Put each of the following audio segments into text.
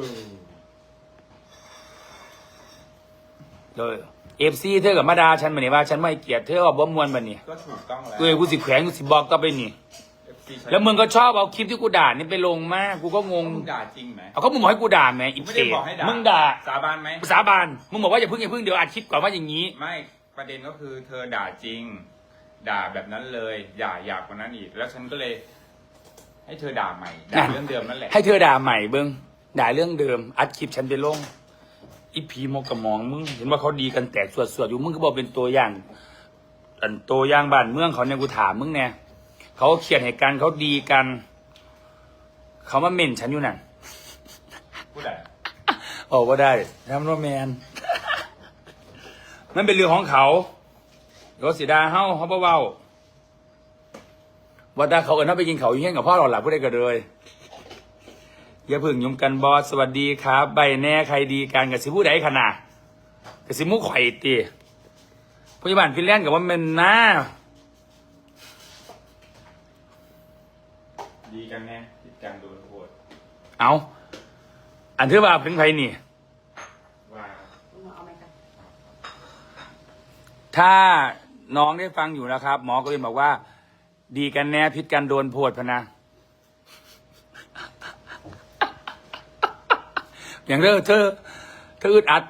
อเลยเอฟซีเธอกับมาดาฉันมาเนี่ยว่า ฉันไม่ให้เกลียดเธอว่าบ่มวนบันนี่ก็ถูกต้องแล้วเอ้ยกูสิแขวนกูสิบอกต่อไปนี่ FC แล้วมึงก็ชอบเอาคลิปที่กูด่านี่ไปลงมากกูก็งง มึงด่าจริงไหมเอาเขามึงบอกให้กูด่าไหมอีไม่เปรได้ตบอกให้ด่ามึมึงด่าสาบานไหมสาบานมึงบอกว่าอย่าเพิ่งอย่าเพิ่งเดี๋ยวอัดคลิปก่อนว่าอย่างนี้ ไม่ประเด็นก็คือเธอด่าจริง ด่าแบบนั้นเลยอย่าหยาบกว่านั้นอีก แล้วฉันก็เลย ให้เธอด่าใหม่ด่านั่นเรื่องเดิมนั่นแหละให้เธอด่าใหม่เบิ้ง ด่าเรื่องเดิม อัดคลิปฉันไปลงอีพีโมกกระมองมึง เห็นว่าเขาดีกันแตกสวดสวดๆอยู่มึงก็บอกเป็นตัวอย่างอันตัวอย่างบ้านเมืองเขาเนี่ยกูถามมึงเนี่ยเขาเขียนเหตุการณ์เขาดีกัน เขามาเม่นฉันอยู่น่ะพูดอะไรโอ้ก็ได้ทำโรแมนมันเป็นเรื่องของเขาเดี๋ยวสีดาเฮาเขาเบาๆว่าถ้าเขาเอินเขาไปกินเขาวอยู่เฮี้ยนกับพ่อหล่อหลับผู้ใดก็เลย อย่าเพึ่งยุ่มกันบอสสวัสดีครับ ใบแน่ใครดีกันกับสิผู้ใดขนาดกับสิมุกข่อยตีพยาบาลฟินแลนด์กับว่ามันนะดีกันแน่ติดกันโดนโหดเอาอันที่ว่าเพิ่งไพนี่ ว่าเอาไหมคะถ้าน้องได้ฟังอยู่นะครับ หมอก็เลยบอกว่า ดีกันแน่พิษกันโดนโพดพะนะ อย่างเธอเธอเธออึดอัด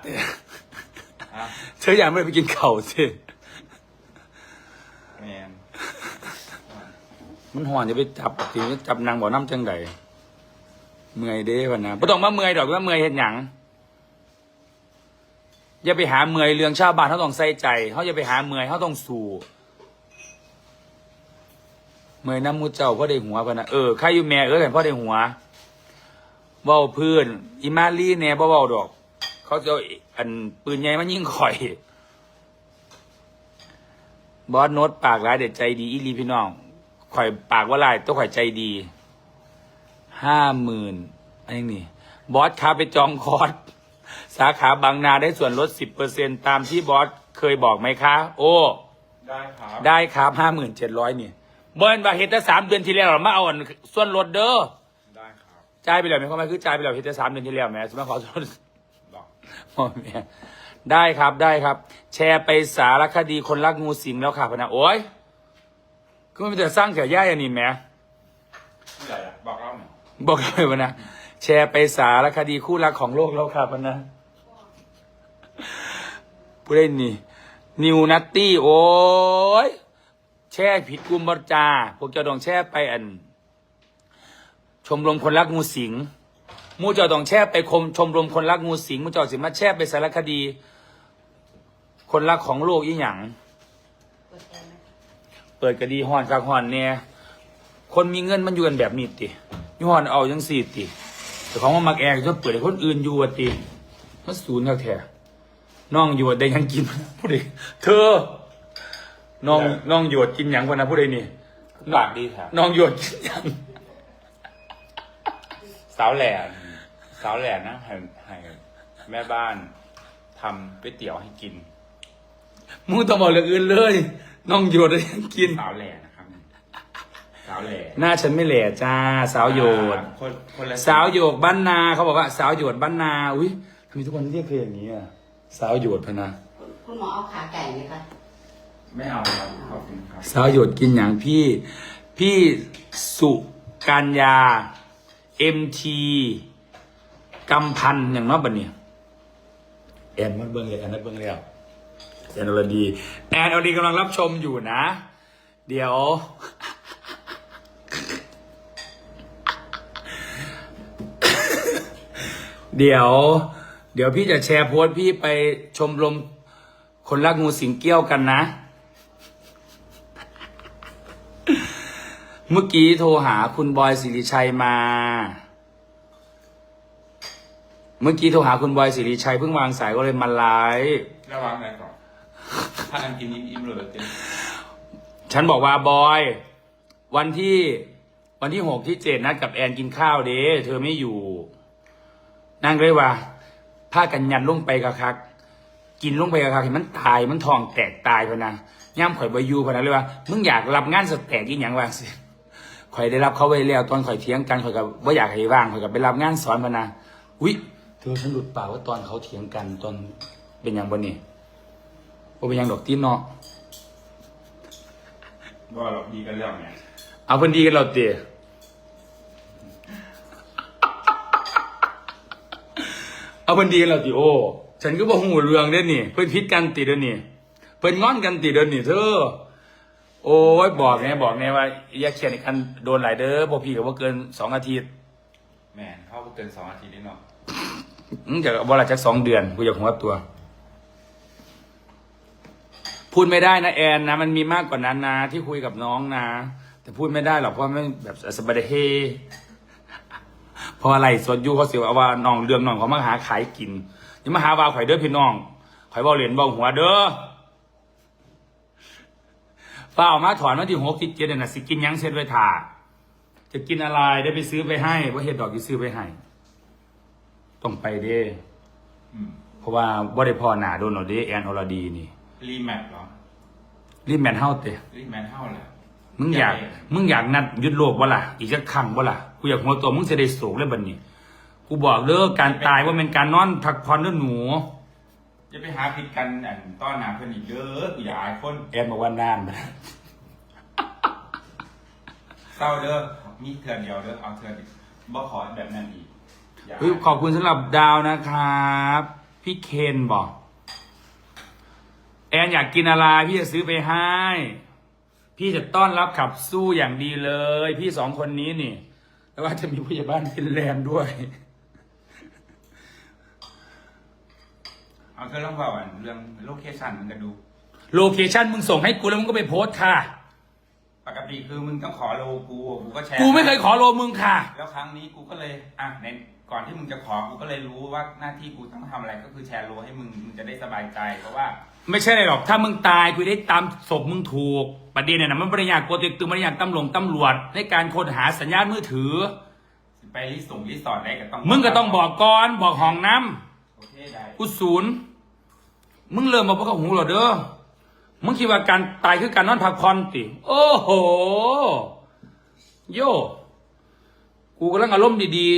อะเธออยากไม่ได้ไปกินเข่าวสิแมนมันห่อนจะไปจับทีนี้จับนางบ่อน้ำจังใดเมื่อยเด้พะนะไม่ต้องมาเมื่อยดอกว่าเมื่อยเห็นหยังอย่าไปหาเมื่อยเรื่องชาวบ้านเขาต้องใส่ใจเขาอย่าไปหาเมื่อยเขาต้องสู้เมื่อยน้ำมูเจ้าพ่อได้หัวพะนะเออใครอยู่แม่เออเห็นพ่อได้หัว เว้าเพื่อนอิมาลีแน่บ่เว้าดอก เขาจะเอาอันปืนใหญ่มายิงข่อย บอสโน้ตปากร้ายเด็ดใจดีอีหลีพี่น้องข่อยปากว่าลายต้องข่อยใจดีห้าหมื่นอันนี้นี่บอสค้าไปจองคอร์สสาขาบางนาได้ส่วนลดสิบเปอร์เซ็นตามที่บอสเคยบอกไหมคะ โอ้ ได้ครับได้ครับห้าหมื่นเจ็ดร้อยนี่เบิร์นว่าเฮ็ดแต่สามเดือนที่แล้วเรามาเอาอันส่วนลดเด้อได้ครับ จ่ายไปแล้วไหมเขาไม่คือจ่ายไปแล้วเฮ็ดแต่สามเดือนที่แล้วแหม่สมมติขอส่วนลดบอกพ่อแม่ได้ครับได้ครับ แชร์ไปสารคดีคนรักงูสิงแล้วค่ะพะนะโอ้ยก็ไม่แต่สร้างแถวย่ายอันนี้แหม่ผู้ใหญ่อะบอกเล่าหน่อยบอกเลยพะนะแชร์ไปสารคดีคู่รักของโลกแล้วค่ะพะนะผู้เล่นนี่นิวนัตตี้โอ้ยแช่ผิดกุมบจาพวกเจ้าต้องแช่ไปอัน ชมรมคนรักงูสิงหมูเจ้าต้องแช่ไปคมชมรมคนรักงูสิงหมูเจ้าสิมาแช่ไปสารคดี คนรักของโลกยี่หยังเปิดแอร์ไหมเปิดกระดีฮอนคักฮอนเนี่ยคนมีเงินมันอยู่กันแบบนี้ติยี่ฮอนเอาจังสี่ติแต่ของมันมักแอร์จะเปิดให้คนอื่นอยู่อะติมันศูนย์แท้ๆน้องอยู่ได้ยังกินผู้ใดเธอน้องน้องหยวดกินหยังคนนะผู้ใดนี่ปากดีแถมน้องหยวดกินหยัง สาวแหล่สาวแหล่นะให้ให้แม่บ้านทำก๋วยเตี๋ยวให้กิน มึงต้องบอกเรื่องอื่นเลย น้องหยวดได้ยังกิน สาวแหล่นะครับ สาวแหล่หน้าฉันไม่แหล่จ้า สาวโยดคนคนละสาวโยกบ้านนาเขาบอกว่า สาวโยดบ้านนาอุ้ยทำไมทุกคนเรียกเธออย่างนี้อะสาวโยดพะนะคุณคุณหมอเอาขาไก่ไหมคะไม่เอาครับขอบคุณครับ สาวโยดกินอย่างพี่ พี่สุกัญญา เอ็มทีกำพันธ์อย่างน้อยบันเนี่ยแอนมันเบิ้งเลยแอนนัดเบิ้งแล้วแอนอรดีแอนอรดีกำลังรับชมอยู่นะ เดี๋ยว เดี๋ยว เดี๋ยวพี่จะแชร์โพสต์พี่ไปชมรมคนรักงูสิงเกี้ยวกันนะ เมื่อกี้โทรหาคุณบอยสิริชัยมา เมื่อกี้โทรหาคุณบอยสิริชัยเพิ่งวางสายก็เลยมาไลฟ์ระวังอะไรก่อนถ้ากันกินอิ่มๆเลยเต็มฉันบอกว่าบอย วันที่วันที่หกที่เจ็ดนัดกับแอนกินข้าวเด้เธอไม่อยู่ นั่งเลยว่าผ้ากันยันลงไปกะคัก กินลงไปกะคักเห็นมันตายมันทองแตกตายพะนะย่ำข่อยบอยูพะนะเลยว่ามึงอยากรับงานสแตกอีหยังวางสิ ข่อยได้รับเขาไว้แล้วตอนข่อยเถียงกันข่อยกับว่าอยากให้ว่างข่อยกับไปรับงานสอนพะนะอุ้ยเธอฉันหลุดปากว่าตอนเขาเถียงกันตอนเป็นอย่างบนนี่ว่าเป็นอย่างดอกตีนเนาะว่าเราดีกันแล้วไงเอาเพิ่นดีกันเราเตะเอาเพิ่นดีกันเราติโอฉันก็บอกหูเรื่องเด้อนี่ เพิ่นพิดกันติเด้อนี่ เพิ่นงอนกันติเด้อนี่เธอ โอ้ยบอกไงบอกไงว่าอย่าเขียนอีกอันโดนหลายเด้อบอกพี่กับว่าเกินสองอาทิตย์แหมเข้าเกินสองอาทิตย์นิดเนาะมึงจะบอลจากสองเดือนกูอยากหัวตัว พูดไม่ได้นะแอนนะ มันมีมากกว่านั้นนะ ที่คุยกับน้องนะ แต่พูดไม่ได้หรอกเพราะมันแบบสบายเฮเพราะอะไรสดอยู่เขาเสียว่าน้องเรื่องน้องเขามาหาขายกินอยังมาหาว่าข่อยเด้อพี่น้องข่อยบอกเหรียญบอกหัวเด้อ เปล่ามาถอนมาที่หกที่เจ็ดเนี่ยนะสิกินหยังเสร็จไว้ถ่าจะกินอะไรได้ไปซื้อไปให้ว่าเห็ดดอกที่ซื้อไปให้ต้องไปเด้อืมเพราะว่าบ่ได้พ่อหนาโดนหนอเด้แอนอรดีนี่รีแมทเหรอรีบแมนเฮาเตะรีแมทเท่าแหละมึงอยากอยาก มึงอยากนัดยึดโลกบ่ล่ะ อีกสักครั้งบ่ล่ะกูอยากหัวตัวมึงจะได้สูงเลยบัดนี้ กูบอกเด้อการตายว่าเป็นการนอนพักผ่อนเด้อหนู จะไปหาผิดกันอันต้อนหนาเพื่อนอีกเด้อกูอย่าอายคนแอนบอกว่านานเศร้าเด้อมีเถื่อนเดียวเด้อเอาเถื่อนอีกบ่ขอแบบนั้นอีกอย่าเฮ้ยขอบคุณสำหรับดาวนะครับ พี่เคนบอก แอนอยากกินอะไร พี่จะซื้อไปให้ พี่จะต้อนรับขับสู้อย่างดีเลย พี่สองคนนี้นี่ แล้วว่าจะมีผู้ใหญ่บ้านฟินแลนด์ด้วย เอาเธอลองบอกอันเรื่องโลเคชั่นมันก็ดู โลเคชั่นมึงส่งให้กูแล้วมึงก็ไปโพสต์ค่ะ ปกติคือมึงต้องขอโลกูกูก็แชร์กูไม่เคยขอโลมึงค่ะ แล้วครั้งนี้กูก็เลยอะในก่อนที่มึงจะขอกูก็เลยรู้ว่าหน้าที่กูต้องทำอะไรก็คือแชร์โลให้มึงมึงจะได้สบายใจเพราะว่า ไม่ใช่เลยหรอก ถ้ามึงตายกูได้ตามศพมึงถูก ประเด็นเนี่ยนะมันบริยากกดติดตึงบริยากตำรวจตำรวจ ในการค้นหาสัญญาณมือถือ ไปรีส่งรีสอร์ทอะไรก็ต้องมึงก็ต้องบอกก่อนบอกห้องน้โอเคได้ำกูศูนย์ มึงเริ่มมาพวกเขาหูเหรอเด้อ มึงคิดว่าการตายคือการนอนพักผ่อนติ โอ้โห โย กูกำลังอารมณ์ดี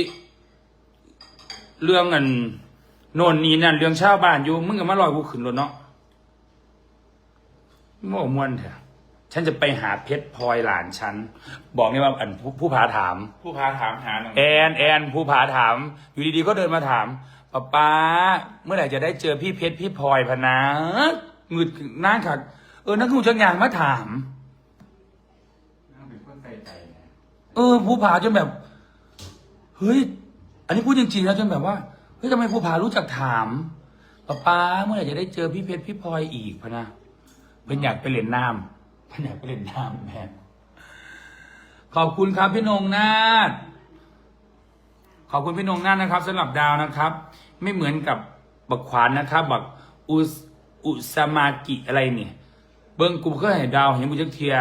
ๆ เรื่องอันโน่นนี่นั่นเรื่องชาวบ้านอยู่ มึงก็มาลอยกูขึ้นรถเนาะโม่มวนเถอะฉันจะไปหาเพชรพลอยหลานฉัน บอกนี่ว่าอันผู้ผู้พาถาม ผู้พาถามหาหน่อยแอนแอนผู้ผาถาม อยู่ดีๆก็เดินมาถาม ป้าป้าเมื่อไหร่จะได้เจอพี่เพชรพี่พลอยพะนะงึดหนั่งขัดเออนักกูจังยางมาถาม นั่งเป็นคนใส่ใจนะเออผู้ผาจนแบบ เฮ้ย อันนี้พูดจริงๆนะจนแบบว่าเฮ้ยทำไมผู้ผารู้จักถามป้าป้าเมื่อไหร่จะได้เจอพี่เพชรพี่พลอยอีกพะนะเพิ่นอยากไปเล่นน้ำเพิ่นอยากไปเล่นน้ำแม่ขอบคุณครับพี่นงนาฏขอบคุณพี่นงนาฏนะครับสำหรับดาวนะครับ ไม่เหมือนกับบักขวานนะครับบักอุสอุสมากิอะไรเนี่ยเบิ้งกูก็เห็นดาวเห็นกูจักเทีย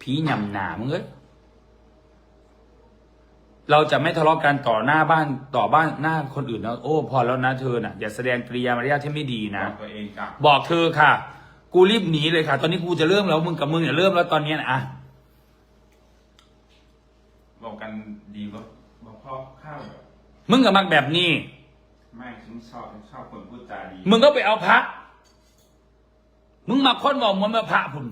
ผีหยำหนามึงเอ้ยเราจะไม่ทะเลาะกันต่อหน้าบ้านต่อบ้านหน้าคนอื่นนะโอ้ พอแล้วนะเธอน่ะอย่าแสดงกริยามารยาทที่ไม่ดีบนะอกตัวเองจ้ะบอกเธอค่ะ กูรีบหนีเลยค่ะ ตอนนี้กูจะเริ่มแล้วมึงกับมึงเนี่ยเริ่มแล้วตอนเนี้ยนะอะบอกกันดีว่าบอกพ่อข้าวแบบมึงกับมักแบบนี้ ไม่ฉันชอบฉันชอบคนพูดจาดี มึงก็ไปเอาพระ มึงมาค้นบอกมันมาพระพุ่น